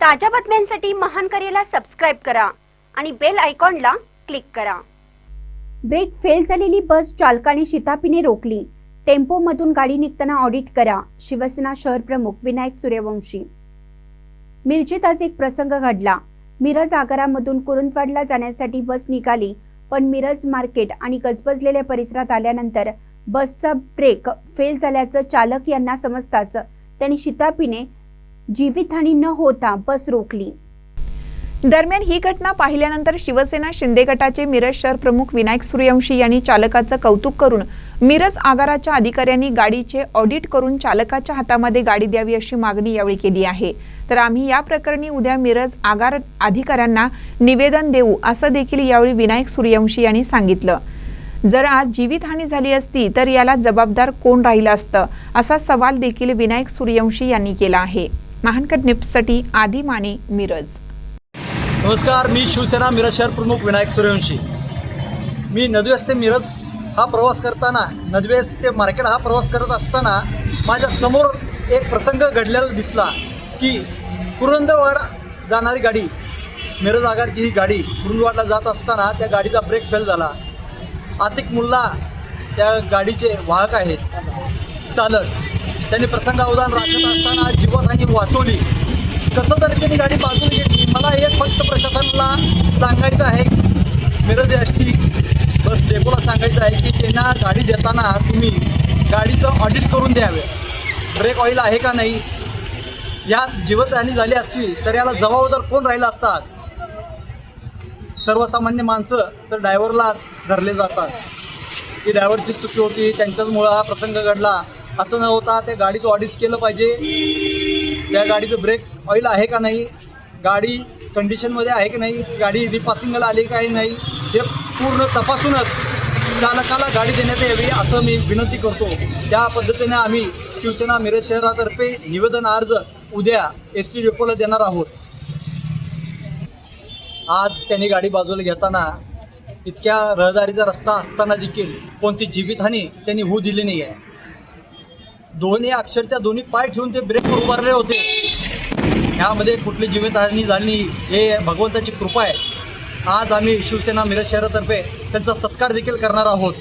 ताज्या बातम्यांसाठी महान करेला सबस्क्राईब करा आणि बेल आयकॉनला क्लिक करा. ब्रेक फेल झालेली बस चालकाने शितापीने रोखली. टेम्पोमधून गाडी निघताना ऑडिट करा शिवसेना शहर प्रमुख विनायक सूर्यवंशी. मिरजेत आज एक प्रसंग घडला. मिरज आगारामधून कुरुंदवाडला जाण्यासाठी बस निघाली पण मिरज मार्केट आणि गजबजलेल्या परिसरात आल्यानंतर बसचा ब्रेक फेल झाल्याचं चालक यांना समजताच त्यांनी शितापीने जीवितहानी न होता बस रोखली. दरम्यान ही घटना पाहिल्यानंतर शिवसेना शिंदे गटाचे मिरज शहर प्रमुख विनायक सूर्यवंशी यांनी चालकाचं कौतुक करून मिरज आगाराच्या अधिकाऱ्यांनी गाडीचे ऑडिट करून चालकाच्या हातामध्ये गाडी द्यावी अशी मागणी यावेळी केली आहे. तर आम्ही या प्रकरणी उद्या मिरज आगार अधिकाऱ्यांना निवेदन देऊ असं देखील यावेळी विनायक सूर्यवंशी यांनी सांगितलं. जर आज जीवितहानी झाली असती तर याला जबाबदार कोण राहिलं असतं असा सवाल देखील विनायक सूर्यवंशी यांनी केला आहे. महानकट निप्ससाठी आदी माने मिरज. नमस्कार मी शिवसेना मिरज शहर प्रमुख विनायक सूर्यवंशी. मी नदवेस ते मिरज हा प्रवास करताना नदवेस ते मार्केट हा प्रवास करत असताना माझ्यासमोर एक प्रसंग घडलेला दिसला की कुरुंदवाड जाणारी गाडी मिरज आगारची ही गाडी कुरुंदवाडला जात असताना त्या गाडीचा ब्रेक फेल झाला. आतिक मुल्ला त्या गाडीचे वाहक आहेत. चालक. त्यांनी प्रसंगावधान राखत असताना जीवनहानी वाचवली. कसं तरी त्यांनी गाडी बाजून घेतली. मला एक फक्त प्रशासनाला सांगायचं आहे मिरज एस टी बस डेपोला सांगायचं आहे की त्यांना गाडी देताना तुम्ही गाडीचं ऑडिट करून द्यावे. ब्रेक ऑइल आहे का नाही? या जीवनहानी झाली असती तर याला जबाबदार कोण राहिला असतात? सर्वसामान्य माणसं तर ड्रायव्हरला धरले जातात. की ड्रायव्हरची चुकी होती त्यांच्याचमुळं हा प्रसंग घडला. असं न होता त्या गाडीचं ऑडिट केलं पाहिजे. त्या गाडीचं ब्रेक ऑइल आहे का नाही? गाडी कंडिशनमध्ये आहे की नाही? गाडी रिपासिंगला आली का नाही? हे पूर्ण तपासूनच चालकाला गाडी देण्यात यावी असं मी विनंती करतो. त्या पद्धतीने आम्ही शिवसेना मिरज शहरातर्फे निवेदन अर्ज उद्या एस टी डेपोला देणार आहोत. आज त्यांनी गाडी बाजूला घेताना इतक्या रहदारीचा रस्ता असताना देखील कोणती जीवितहानी त्यांनी होऊ दिली नाही आहे दोन्ही अक्षरच्या दोन्ही पाय ठेवून ते ब्रेकवर उभारले होते. ह्यामध्ये कुठली जीवितहानी झाली हे भगवंताची कृपा आहे. आज आम्ही शिवसेना मिरज शहरातर्फे त्यांचा सत्कार देखील करणार आहोत.